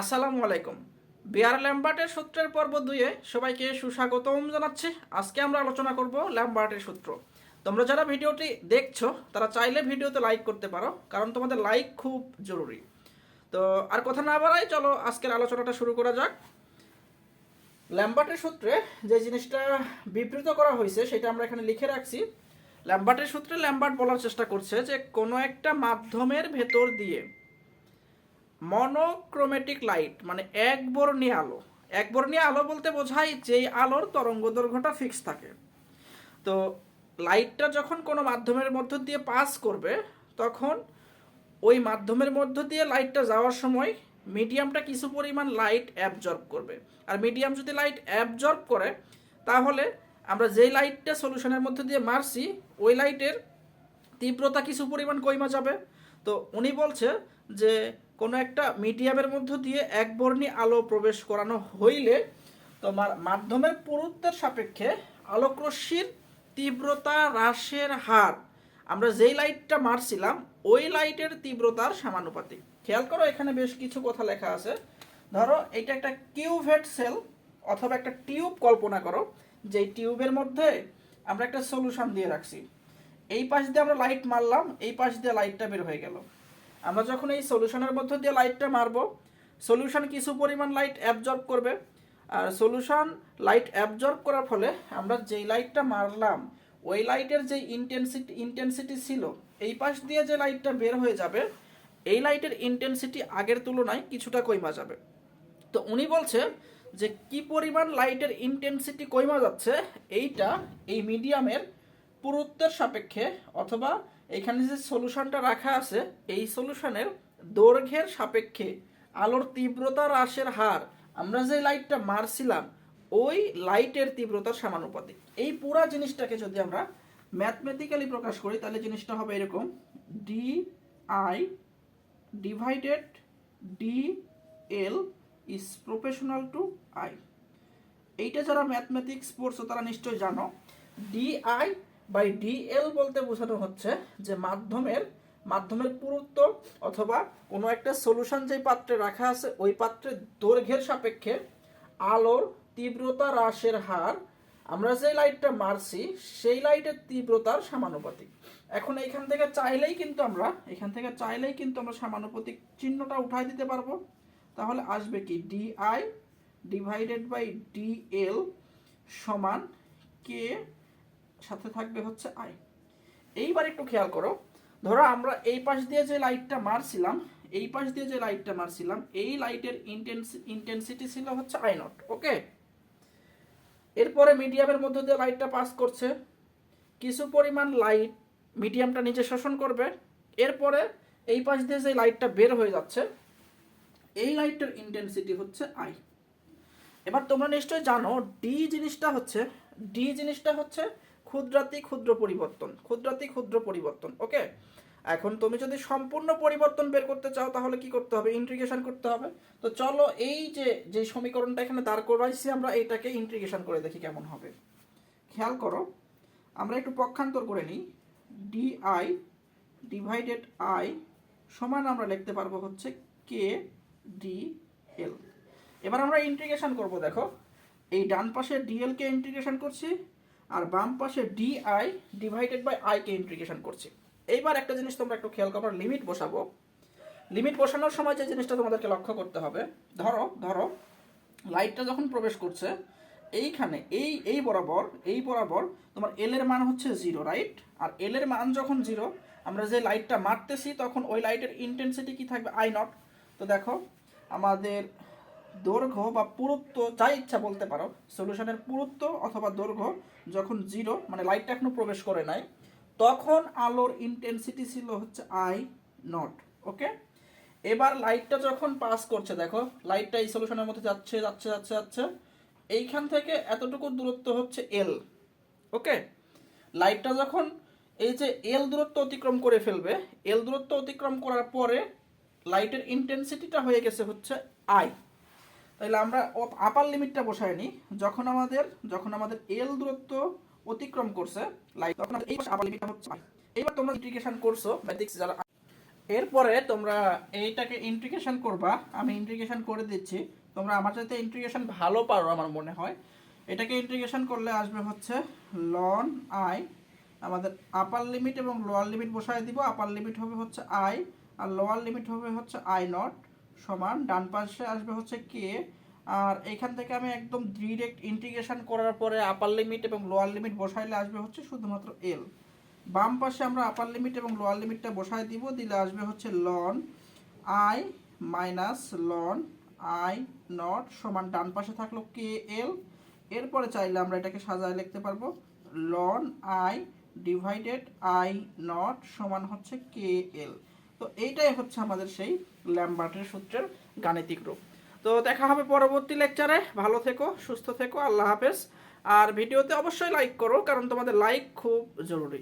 আসসালামু আলাইকুম। বিয়ার ল্যাম্বার্টের সূত্রের পর্ব দুইয়ে সবাইকে সুস্বাগতম জানাচ্ছি। আজকে আমরা আলোচনা করব ল্যাম্বার্টের সূত্র। তোমরা যারা ভিডিওটি দেখছ, তারা চাইলে ভিডিওতে লাইক করতে পারো, কারণ তোমাদের লাইক খুব জরুরি। তো আর কথা না বাড়াই চলো আজকের আলোচনাটা শুরু করা যাক। ল্যাম্বার্টের সূত্রে যে জিনিসটা বিবৃত করা হয়েছে, সেটা আমরা এখানে লিখে রাখছি। ল্যাম্বার্টের সূত্রে ল্যাম্বার্ট বলার চেষ্টা করছে যে কোনো একটা মাধ্যমের ভেতর দিয়ে মনোক্রোমেটিক লাইট মানে এক বর্ণীয় আলো। এক বর্ণীয় আলো বলতে বোঝায় যেই আলোর তরঙ্গ দৈর্ঘ্যটা ফিক্স থাকে। তো লাইটটা যখন কোনো মাধ্যমের মধ্য দিয়ে পাস করবে, তখন ওই মাধ্যমের মধ্য দিয়ে লাইটটা যাওয়ার সময় মিডিয়ামটা কিছু পরিমাণ লাইট অ্যাবজর্ব করবে। আর মিডিয়াম যদি লাইট অ্যাবজর্ব করে, তাহলে আমরা যেই লাইটটা সলিউশনের মধ্যে দিয়ে মারছি, ওই লাইটের তীব্রতা কিছু পরিমাণ কইমা যাবে। তো উনি বলছে যে কোনো একটা মিডিয়ামের মধ্য দিয়ে এক বর্ণী আলো প্রবেশ করানো হইলে তোমার মাধ্যমের পুরুত্বের সাপেক্ষে আলোকরশ্মির তীব্রতা হ্রাসের হার। আমরা যেই লাইটটা মারছিলাম, ওই লাইটের তীব্রতার সমানুপাতিক। খেয়াল করো, এখানে বেশ কিছু কথা লেখা আছে। ধরো, এটা একটা কিউভেট সেল অথবা একটা টিউব কল্পনা করো যে টিউবের মধ্যে আমরা একটা সলিউশন দিয়ে রাখছি। এই পাশ দিয়ে আমরা লাইট মারলাম, এই পাশ দিয়ে লাইটটা বের হয়ে গেল। আমরা যখন এই সলিউশনের মধ্য দিয়ে লাইটটা মারব সলিউশন কিছু পরিমাণ লাইট অ্যাবজর্ব করবে। আর সলিউশন লাইট অ্যাবজর্ব করার ফলে আমরা যেই লাইটটা মারলাম, ওই লাইটের যে ইন্টেন্সিটি ইন্টেন্সিটি ছিল, এই পাশ দিয়ে যে লাইটটা বের হয়ে যাবে, এই লাইটের ইন্টেন্সিটি আগের তুলনায় কিছুটা কইমা যাবে। তো উনি বলছে যে কি পরিমাণ লাইটের ইন্টেন্সিটি কইমা যাচ্ছে, এইটা এই মিডিয়ামের পুরুত্বের সাপেক্ষে অথবা এখানে যে সলিউশনটা রাখা আছে, এই সলিউশনের দৈর্ঘ্যের সাপেক্ষে আলোর তীব্রতা হ্রাসের হার, আমরা যে লাইটটা মারছিলাম, ওই লাইটের তীব্রতার সমানুপাতিক। এই পুরা জিনিসটাকে যদি আমরা ম্যাথমেটিক্যালি প্রকাশ করি, তাহলে জিনিসটা হবে এরকম D I divided D L is proportional to I এইটা যারা ম্যাথমেটিক্স পড়ছো, তারা নিশ্চয়ই জানো ডিআই বাই ডিএল বলতে বোঝানো হচ্ছে যে মাধ্যমের মাধ্যমের পুরুত্ব অথবা কোনো একটা সলিউশন যে পাত্রে রাখা আছে, ওই পাত্রের দৈর্ঘ্যের সাপেক্ষে আলোর তীব্রতা হ্রাসের হার, আমরা যে লাইটটা মারছি, সেই লাইটের তীব্রতার সমানুপাতিক। এখন এইখান থেকে চাইলেই কিন্তু আমরা, এখান থেকে চাইলেই কিন্তু আমরা সমানুপাতিক চিহ্নটা উঠাই দিতে পারব। তাহলে আসবে কি? ডিআই ডিভাইডেড বাই ডিএল সমান কে সাথে থাকবে হচ্ছে আই। এইবার একটু খেয়াল করো, ধরো আমরা এই পাশ দিয়ে যে লাইটটা মারছিলাম, এই পাশ দিয়ে যে লাইটটা মারছিলাম, এই লাইটের ইন্টেন্সিটি ছিল হচ্ছে আই নট, ওকে? এরপরে মিডিয়ামের মধ্যে দিয়ে লাইটটা পাস করছে, কিছু পরিমাণ লাইট মিডিয়ামটা নিচে শোষণ করবে, এরপরে এই পাশ দিয়ে যে লাইটটা বের হয়ে যাচ্ছে, এই লাইটটার ইন্টেন্সিটি হচ্ছে আই। এবার তোমরা নিশ্চয়ই জানো ডি জিনিসটা হচ্ছে ডি জিনিসটা হচ্ছে ক্ষুদ্রাতি ক্ষুদ্র পরিবর্তন, ক্ষুদ্রাতি ক্ষুদ্র পরিবর্তন ওকে এখন তুমি যদি সম্পূর্ণ পরিবর্তন বের করতে চাও, তাহলে কি করতে হবে? ইন্টিগ্রেশন করতে হবে। তো চলো এই যে যে সমীকরণটা এখানে দাঁড় করাইছি, আমরা এটাকে ইন্টিগ্রেশন করে দেখি কেমন হবে। খেয়াল করো, আমরা একটু পক্ষান্তর করে নিই। ডি আই ডিভাইডেড আই সমান আমরা লিখতে পারব হচ্ছে কে ডি এল এবার আমরা ইন্টিগ্রেশন করব, দেখো। এই ডান পাশে ডিএল কে ইন্টিগ্রেশন করছি। আর বাম পাশে D I divided by I K integration করছি। এইবার একটা জিনিস তোমরা একটু খেয়াল করো লিমিট বসাবো। লিমিট বসানোর সময় যে জিনিসটা তোমাদেরকে লক্ষ্য করতে হবে, ধরো ধরো লাইটটা যখন প্রবেশ করছে, এইখানে এই এই বরাবর এই বরাবর তোমার এল এর মান হচ্ছে জিরো রাইট আর এল এর মান যখন জিরো আমরা যে লাইটটা মারতেছি, তখন ওই লাইটের ইন্টেন্সিটি কি থাকবে? আই নট তো দেখো, আমাদের দৈর্ঘ্য বা পুরুত্ব যা ইচ্ছা বলতে পারো সলিউশনের পুরুত্ব অথবা দৈর্ঘ্য যখন জিরো মানে লাইটটা এখনও প্রবেশ করে নাই, তখন আলোর ইন্টেন্সিটি ছিল হচ্ছে আই নট ওকে এবার লাইটটা যখন পাস করছে, দেখো লাইটটা এই সলিউশনের মধ্যে যাচ্ছে যাচ্ছে যাচ্ছে যাচ্ছে, এইখান থেকে এতটুকু দূরত্ব হচ্ছে এল ওকে লাইটটা যখন এই যে এল দূরত্ব অতিক্রম করে ফেলবে এল দূরত্ব অতিক্রম করার পরে লাইটের ইন্টেন্সিটিটা হয়ে গেছে হচ্ছে আই তাহলে আমরা আপার লিমিটটা বসাই নিই। যখন আমাদের যখন আমাদের এল দূরত্ব অতিক্রম করছে লাইট তখন এই আপার লিমিটটা হচ্ছে এইবার তোমরা ইন্টিগ্রেশন করছ ম্যাথিক্স যারা এরপরে তোমরা এইটাকে ইন্টিগ্রেশন করবা। আমি ইন্টিগ্রেশন করে দিচ্ছি। তোমরা আমার চাইতে ইন্টিগ্রেশন ভালো পারো, আমার মনে হয়। এটাকে ইন্টিগ্রেশন করলে আসবে হচ্ছে লন আই আমাদের আপার লিমিট এবং লোয়ার লিমিট বসায় দিব। আপার লিমিট হবে হচ্ছে আই আর লোয়ার লিমিট হবে হচ্ছে আই নট সমান, ডান পাশে আসবে হচ্ছে কে আর এখান থেকে আমি একদম ডিরেক্ট ইন্টিগ্রেশন করার পরে আপার লিমিট এবং লোয়ার লিমিট বসাইলে আসবে হচ্ছে শুধুমাত্র এল বাম পাশে আমরা আপার লিমিট এবং লোয়ার লিমিটটা বসায় দিব, দিলে আসবে হচ্ছে ln I minus ln I not সমান ডান পাশে থাকল কে এল এরপরে চাইলে আমরা এটাকে সাজায় লিখতে পারব ln I divided I not সমান হচ্ছে কে এল তো এইটাই হচ্ছে আমাদের সেই ল্যাম্বার্টের সূত্রের গাণিতিক রূপ। তো দেখা হবে পরবর্তী লেকচারে। ভালো থেকো, সুস্থ থেকো, আল্লাহ হাফেজ। আর ভিডিওতে অবশ্যই লাইক করো, কারণ তোমাদের লাইক খুব জরুরি।